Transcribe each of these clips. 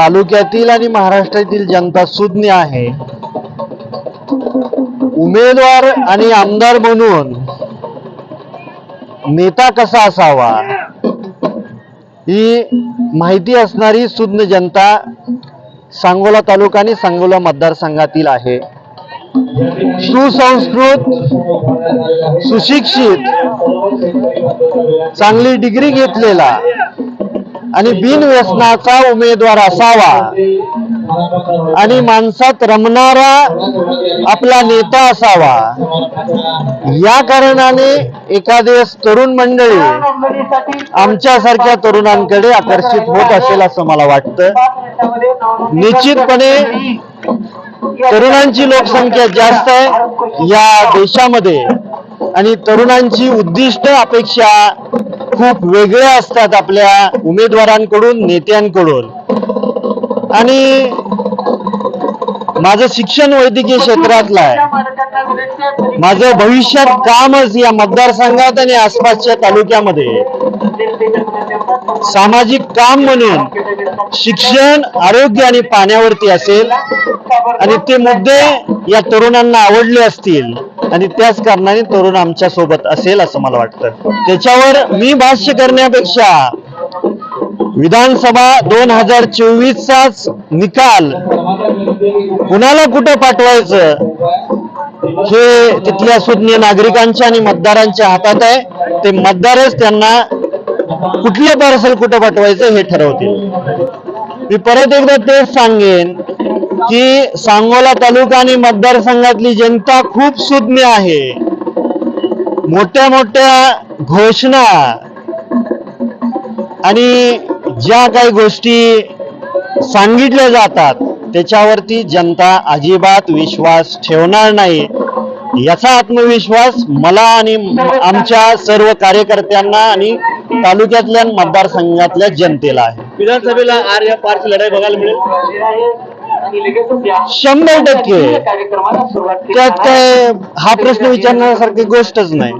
तालुक्यातील आणि महाराष्ट्रातील जनता सुज्ञ आहे. उमेदवार आणि आमदार म्हणून नेता कसा असावा? ही माहिती असणारी सुज्ञ जनता सांगोला तालुका आणि सांगोला मतदारसंघातील आहे. सुसंस्कृत सुशिक्षित चांगली डिग्री घेतलेला आणि बिनव्यसनाचा उमेदवार असावा. आणि माणसात रमणारा आपला नेता असावा. या कारणाने एखादे तरुण मंडळी आमच्यासारख्या तरुणांकडे आकर्षित होत असेल असं मला वाटतं. निश्चितपणे तरुणांची लोकसंख्या जास्त आहे या देशामध्ये. आणि तरुणांची उद्दिष्ट अपेक्षा खूप वेगळ्या असतात आपल्या उमेदवारांकडून नेत्यांकडून. आणि माझं शिक्षण वैद्यकीय क्षेत्रातलं आहे. माझं भविष्यात कामच या मतदारसंघात आणि आसपासच्या तालुक्यामध्ये. सामाजिक काम म्हणून शिक्षण आरोग्य आणि पाण्यावरती असेल. आणि ते मुद्दे या तरुणांना आवडले असतील आणि त्याच कारणाने तरुण आमच्यासोबत असेल असं मला वाटतं. त्याच्यावर मी भाष्य करण्यापेक्षा विधानसभा दोन हजार चोवीसचाच निकाल कुणाला कुठं पाठवायचं हे तिथल्या सुज्ञ नागरिकांच्या आणि मतदारांच्या हातात आहे. ते मतदारच त्यांना कुठलं पार्सल कुठं पाठवायचं हे ठरवतील. मी परत एकदा तेच सांगेन की सांगोला तालुका आणि मतदारसंघातली जनता खूप सुज्ञ आहे. मोठ्या मोठ्या घोषणा आणि ज्या काही गोष्टी सांगितल्या जातात त्याच्यावरती जनता अजिबात विश्वास ठेवणार नाही. याचा आत्मविश्वास मला आणि आमच्या सर्व कार्यकर्त्यांना आणि तालुक्यातल्या मतदारसंघातल्या जनतेला आहे. विधानसभेला आर्य पारची लढाई बघायला मिळेल. शंभर टक्के. त्यात काय हा प्रश्न विचारण्यासारखी गोष्टच नाही.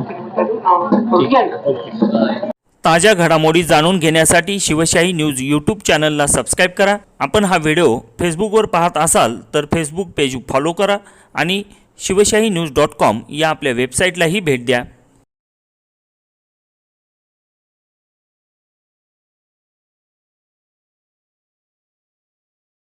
ताज्या घडामोडी जाणून घेण्यासाठी शिवशाही न्यूज यूट्यूब चॅनलला सबस्क्राईब करा. आपण हा व्हिडिओ फेसबुकवर पाहत असाल तर फेसबुक पेज फॉलो करा आणि शिवशाही न्यूज डॉट कॉम या आपल्या वेबसाईटलाही भेट द्या.